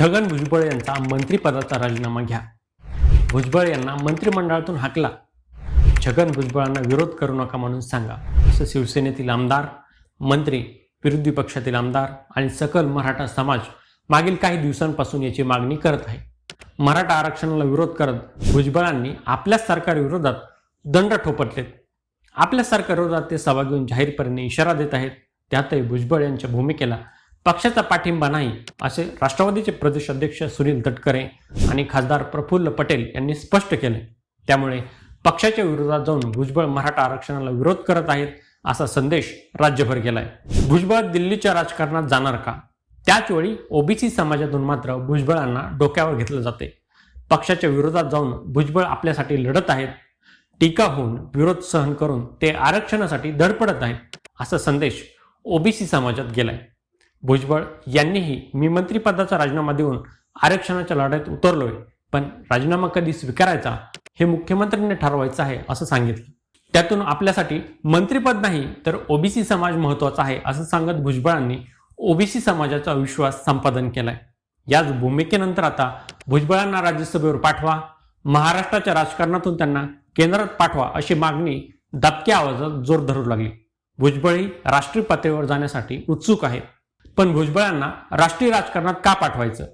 छगन भुजबळ यांचा मंत्रिपदाचा राजीनामा घ्या. भुजबळ यांना मंत्रिमंडळातून हाकला. छगन भुजबळांना विरोध करू नका म्हणून सांगा. असं शिवसेनेतील आमदार मंत्री विरोधी पक्षातील आमदार आणि सकल मराठा समाज मागील काही दिवसांपासून याची मागणी करत आहे. मराठा आरक्षणाला विरोध करत भुजबळांनी आपल्या सरकारविरोधात दंड ठोपटलेत. आपल्या सरकारविरोधात ते सभा घेऊन जाहीरपणे इशारा देत आहेत. त्यातही भुजबळ यांच्या भूमिकेला पक्षाचा पाठिंबा नाही असे राष्ट्रवादीचे प्रदेश अध्यक्ष सुनील तटकरे आणि खासदार प्रफुल्ल पटेल यांनी स्पष्ट केले. त्यामुळे पक्षाच्या विरोधात जाऊन भुजबळ मराठा आरक्षणाला विरोध करत आहेत असा संदेश राज्यभर गेलाय. भुजबळ दिल्लीच्या राजकारणात जाणार का? त्याच वेळी ओबीसी समाजातून मात्र भुजबळांना डोक्यावर घेतलं जाते. पक्षाच्या विरोधात जाऊन भुजबळ आपल्यासाठी लढत आहेत. टीका होऊन विरोध सहन करून ते आरक्षणासाठी धडपडत आहेत असा संदेश ओबीसी समाजात गेलाय. भुजबळ यांनीही मी मंत्रिपदाचा राजीनामा देऊन आरक्षणाच्या लढाईत उतरलोय. पण राजीनामा कधी स्वीकारायचा हे मुख्यमंत्र्यांनी ठरवायचं आहे असं सांगितलं. त्यातून आपल्यासाठी मंत्रिपद नाही तर ओबीसी समाज महत्त्वाचा आहे असं सांगत भुजबळांनी ओबीसी समाजाचा विश्वास संपादन केलाय. याच भूमिकेनंतर आता भुजबळांना राज्यसभेवर पाठवा महाराष्ट्राच्या राजकारणातून त्यांना केंद्रात पाठवा अशी मागणी दबक्या आवाजात जोर धरू लागली. भुजबळही राष्ट्रीय पातळीवर जाण्यासाठी उत्सुक आहेत. पण भुजबळांना राष्ट्रीय राजकारणात का पाठवायचं?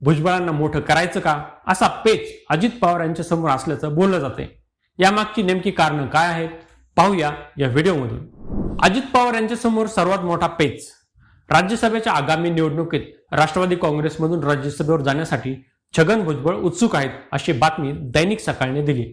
भुजबळांना मोठं करायचं का? असा पेच अजित पवार यांच्या समोर असल्याचं बोललं जाते यामागची नेमकी कारणं काय आहेत? पाहूया या व्हिडिओमधून. अजित पवार यांच्या समोर सर्वात मोठा पेच. राज्यसभेच्या आगामी निवडणुकीत राष्ट्रवादी काँग्रेसमधून राज्यसभेवर जाण्यासाठी छगन भुजबळ उत्सुक आहेत अशी बातमी दैनिक सकाळने दिली.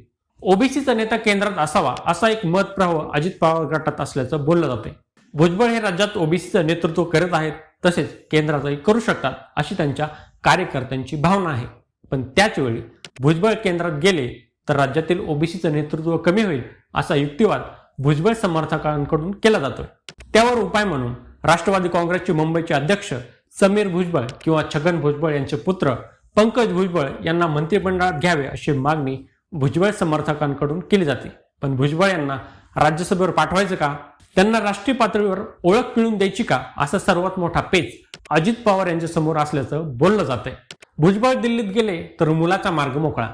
ओबीसीचा नेता केंद्रात असावा असा एक मत प्रवाह अजित पवार गटात असल्याचं बोललं जाते भुजबळ हे राज्यात ओबीसीचं नेतृत्व करत आहेत. तसेच केंद्रातही करू शकतात अशी त्यांच्या कार्यकर्त्यांची भावना आहे. पण त्याचवेळी भुजबळ केंद्रात गेले तर राज्यातील ओबीसीचं नेतृत्व कमी होईल असा युक्तिवाद भुजबळ समर्थकांकडून केला जातोय. त्यावर उपाय म्हणून राष्ट्रवादी काँग्रेसचे मुंबईचे अध्यक्ष समीर भुजबळ किंवा छगन भुजबळ यांचे पुत्र पंकज भुजबळ यांना मंत्रिमंडळात घ्यावे अशी मागणी भुजबळ समर्थकांकडून केली जाते. पण भुजबळ यांना राज्यसभेवर पाठवायचं का? त्यांना राष्ट्रीय पातळीवर ओळख मिळवून द्यायची का? असा सर्वात मोठा पेच अजित पवार यांच्या समोर असल्याचं बोललं जातंय. भुजबळ दिल्लीत गेले तर मुलाचा मार्ग मोकळा.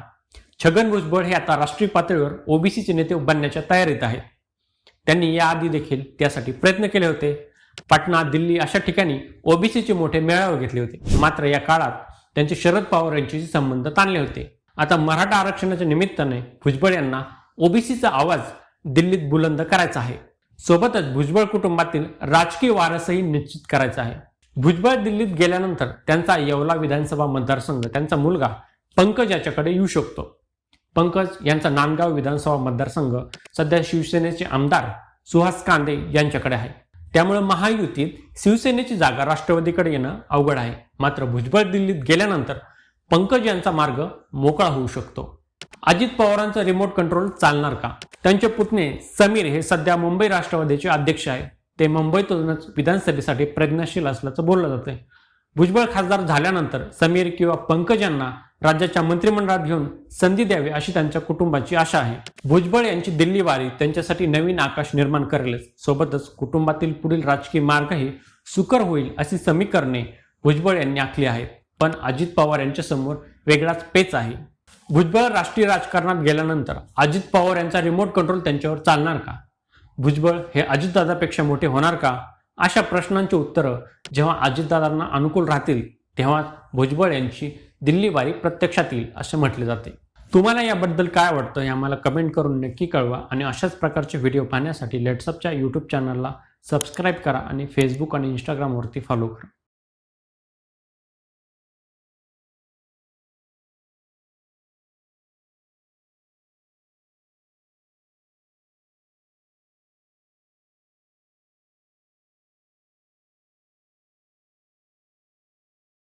छगन भुजबळ हे आता राष्ट्रीय पातळीवर ओबीसीचे नेते बनण्याच्या तयारीत आहेत. त्यांनी याआधी देखील त्यासाठी प्रयत्न केले होते. पाटणा दिल्ली अशा ठिकाणी ओबीसीचे मोठे मेळावे घेतले होते. मात्र या काळात त्यांचे शरद पवार यांच्याशी संबंध ताणले होते. आता मराठा आरक्षणाच्या निमित्ताने भुजबळ यांना ओबीसीचा आवाज दिल्लीत बुलंद करायचा आहे. सोबतच भुजबळ कुटुंबातील राजकीय वारसही निश्चित करायचा आहे. भुजबळ दिल्लीत गेल्यानंतर त्यांचा येवला विधानसभा मतदारसंघ त्यांचा मुलगा पंकज याच्याकडे येऊ शकतो. पंकज यांचा नांदगाव विधानसभा मतदारसंघ सध्या शिवसेनेचे आमदार सुहास कांदे यांच्याकडे आहे. त्यामुळे महायुतीत शिवसेनेची जागा राष्ट्रवादीकडे येणं अवघड आहे. मात्र भुजबळ दिल्लीत गेल्यानंतर पंकज यांचा मार्ग मोकळा होऊ शकतो. अजित पवारांचं रिमोट कंट्रोल चालणार का? त्यांचे पुतणे समीर हे सध्या मुंबई राष्ट्रवादीचे अध्यक्ष आहे ते मुंबईतूनच विधानसभेसाठी प्रज्ञाशील असल्याचं बोललं जातंय. भुजबळ खासदार झाल्यानंतर समीर किंवा पंकज यांना राज्याच्या मंत्रिमंडळात घेऊन संधी द्यावी अशी त्यांच्या कुटुंबाची आशा आहे. भुजबळ यांची दिल्ली वारी त्यांच्यासाठी नवीन आकाश निर्माण करेलच. सोबतच कुटुंबातील पुढील राजकीय मार्गही सुकर होईल अशी समीकरणे भुजबळ यांनी आखली आहेत. पण अजित पवार यांच्यासमोर वेगळाच पेच आहे. भुजबळ राष्ट्रीय राजकारणात गेल्यानंतर अजित पवार यांचा रिमोट कंट्रोल त्यांच्यावर चालणार का? भुजबळ हे अजितदादापेक्षा मोठे होणार का? अशा प्रश्नांची उत्तरं जेव्हा अजितदादांना अनुकूल राहतील तेव्हा भुजबळ यांची दिल्ली वारी प्रत्यक्षात येईल असे म्हटले जाते. तुम्हाला याबद्दल काय वाटतं हे आम्हाला कमेंट करून नक्की कळवा आणि अशाच प्रकारचे व्हिडिओ पाहण्यासाठी लेट्सअपच्या यूट्यूब चॅनलला सबस्क्राईब करा आणि फेसबुक आणि इंस्टाग्रामवरती फॉलो करा.